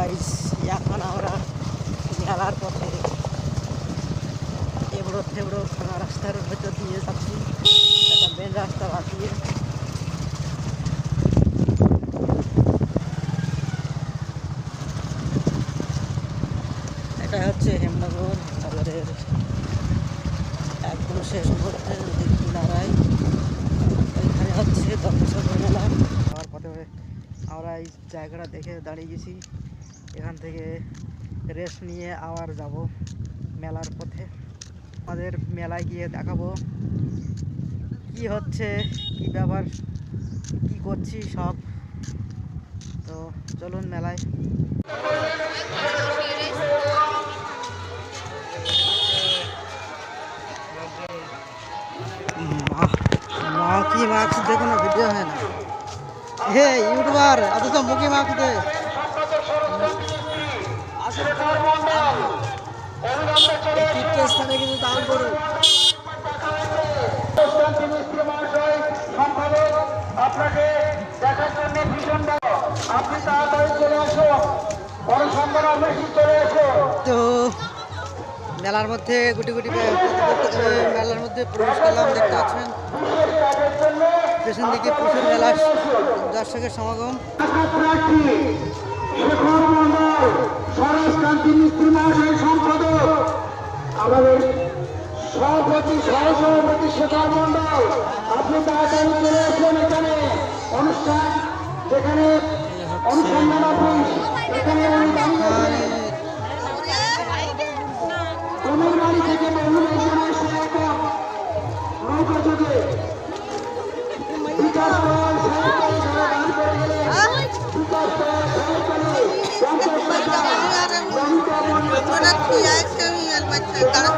Guys এখন আমরা মেলার পথে এবড়ো থেবড়ো ভাঙা রাস্তার ভেতর দিয়ে যাচ্ছি একটা মেন রাস্তা বাদ দিয়ে এটা হচ্ছে হেমনগর নগরের একদম শেষ মুহূর্তে নদীর কিনারায় এখানে হচ্ছে দক্ষিণেশ্বর মেলা যাওয়ার পথে আমরা এই জায়গাটা দেখে দাঁড়িয়ে গেছি এখান থেকে রেস্ট নিয়ে আবার যাব মেলার পথে। আমাদের মেলায় গিয়ে দেখাবো কি হচ্ছে, কি ব্যাপার, কি করছি সব। তো চলুন মেলায়। মা- মা কি মাস্ক দেখো না ভিডিও হয় না। হে, ইউটিউবার অথচ মুখে মাস্ক দে তীর্থস্থানে কিন্তু দান করুন আপনাকে দেখার জন্য ভীষণ ভালো আপনি তাড়াতাড়ি চলে আসুন অনুসন্ধান অফিসে চলে আসুন তো মেলার মধ্যে গুটি গুটি মেলার মধ্যে প্রবেশ করলাম দেখতে পাচ্ছেন। পেছন দিকে প্রচুর মেলার দর্শকের সমাগম। প্রার্থী শেখর মিস্ত্রি মহাশয় সম্পাদক। আমাদের সভাপতি সহসভাপতি শেখর মন্ডল আপনি তাড়াতাড়ি চলে আসুন এখানে অনুষ্ঠান যেখানে অনুসন্ধান অফিস এখানে উনি দাঁড়িয়ে আছেন। বাড়ি থেকে বহুল একজন এসে এখন নৌকা যোগে বিকাশ পাল সাহেবকে যারা দান করে গেলেন বিকাশ পাল সাহেবকে পঞ্চাশ টাকা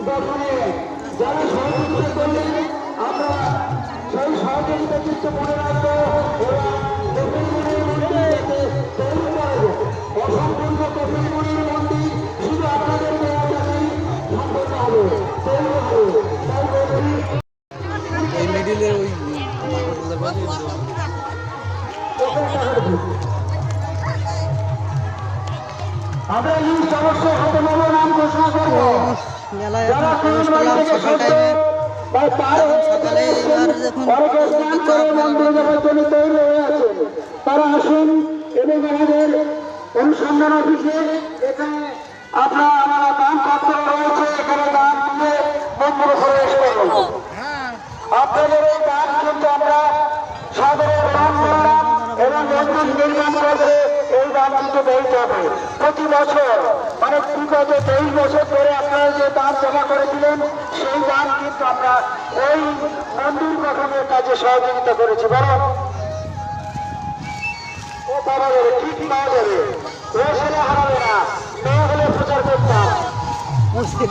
দর্শনে যারা সহযোগিতা করলেন আমরা সেই সহযোগিতা চিত্র মনে রাখব এবং দক্ষিণবাড়ির মন্দির যাতে তৈরি করা যায়। অসম্পূর্ণ দক্ষিণবাড়ির মন্দির শুধু আপনাদের দেওয়া টাকাই সম্পন্ন হবে তৈরি হবে তাই বলছি এই মিডিলের ওই আমরা লিস্ট অবশ্যই হাতে নাম ঘোষণা করব। মেলায় এখন প্রবেশ করলাম সকাল টাইমে এখন সকালে এবার দেখুন অনেকে স্নান করে মন্দিরে যাওয়ার জন্য তৈরি আছেন তারা আসুন এবং আমাদের অনুসন্ধান অফিসে এখানে আপনার আমার দান পত্র রয়েছে এখানে দান দিয়ে মন্দিরে প্রবেশ করুন। আপনাদের এই দান কিন্তু আমরা সাধারণ এবং মন্দির নির্মাণ করবে কিন্তু দিতে হবে প্রতি বছর মানে বিগত তেইশ বছর ধরে আপনারা যে দান জমা করেছিলেন সেই দান কিন্তু আমরা ওই মন্দির গঠনের কাজে সহযোগিতা করেছি। বরং ও পাওয়া যাবে ঠিক পাওয়া যাবে ও ছেলে হারাবে না। মেয়ে হলে প্রচার করতাম। মুশকিল।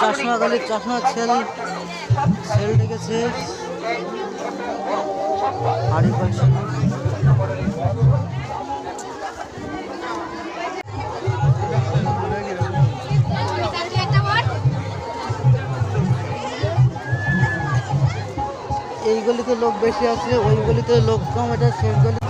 চশমা গলির চশমা সেল সেল ডেকেছে। এই গলিতে লোক বেশি আছে ওই গলিতে লোক কম এটা শেষ গলি।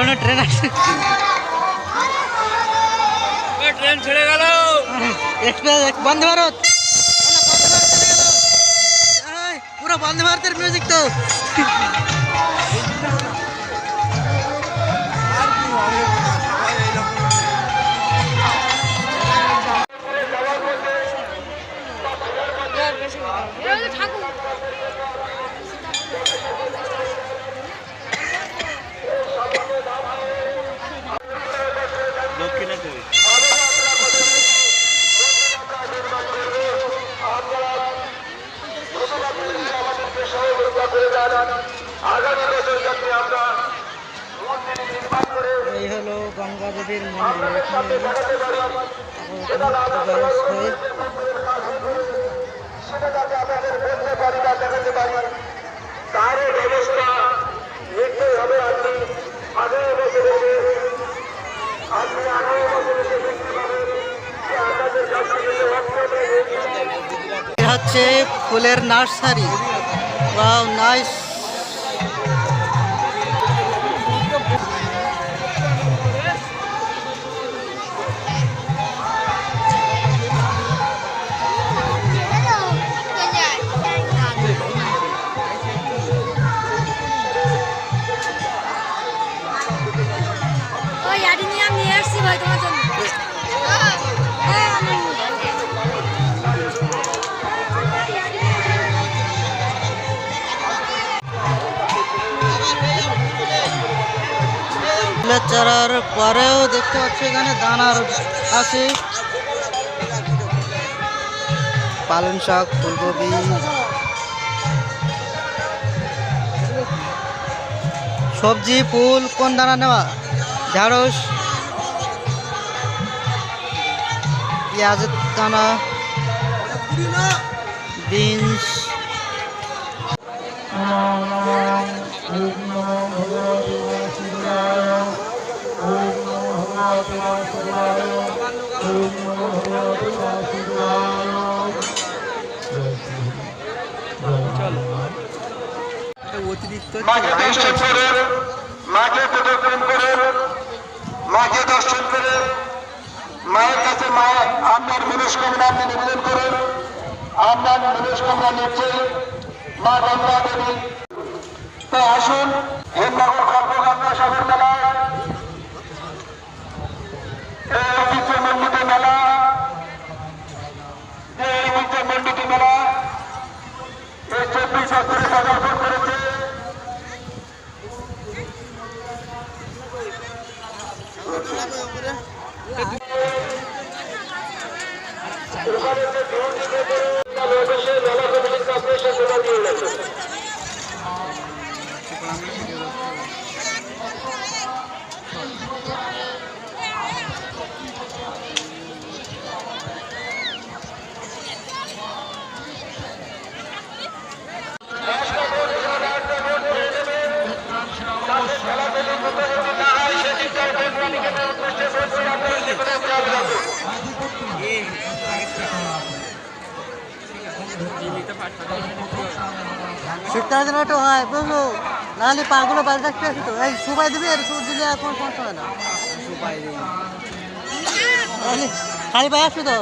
আলো ট্রেন আসছে ট্রেন ছেড়ে গেল। এক্সপ্রেস বন্ধ ভারত। পুরো বন্ধ ভারতের মিউজিক তো। গঙ্গা দেবীর মন্দির এখানে প্রবেশ হয়। তারও ব্যবস্থা নিশ্চয়ই হবে আপনি আগামী বছর এসে আপনি আগামী বছর এসে দেখতে পাবেন আপনাদের কাছ থেকে যে অর্থটা এ হচ্ছে ফুলের নার্সারি ওয়াও নাইস নিয়ে চারার পরেও দেখতে পাচ্ছি এখানে দানার আছে পালং শাক, ফুলকপি। সবজি, ফুল, কোন দানা নেওয়া? ঢেঁড়স। পেঁয়াজের দানা বিনস। অতিরিক্ত মাকে দর্শন করে মাকে দর্শন করে মায়ের কাছে মায়ের আপনার মনস্কামনা আপনি নিবেদন করুন। আপনার মনস্কামনা নিচ্ছে মা গঙ্গা দেবী তাই আসুন, হেমনগর শীতকালের দিন একটু হয় বুঝলো নাহলে পাগুলো বাড়ি রাখতে আসি তো। এই সুপাই দিবি আর সুদ দিলে কোনো সমস্যা হয় না। খালি পাই আসবি তো।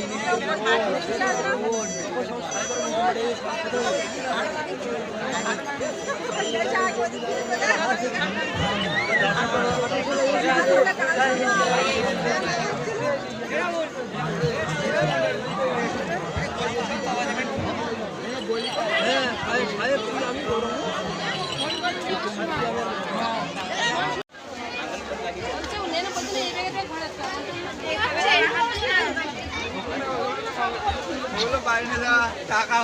哎呀！টাকা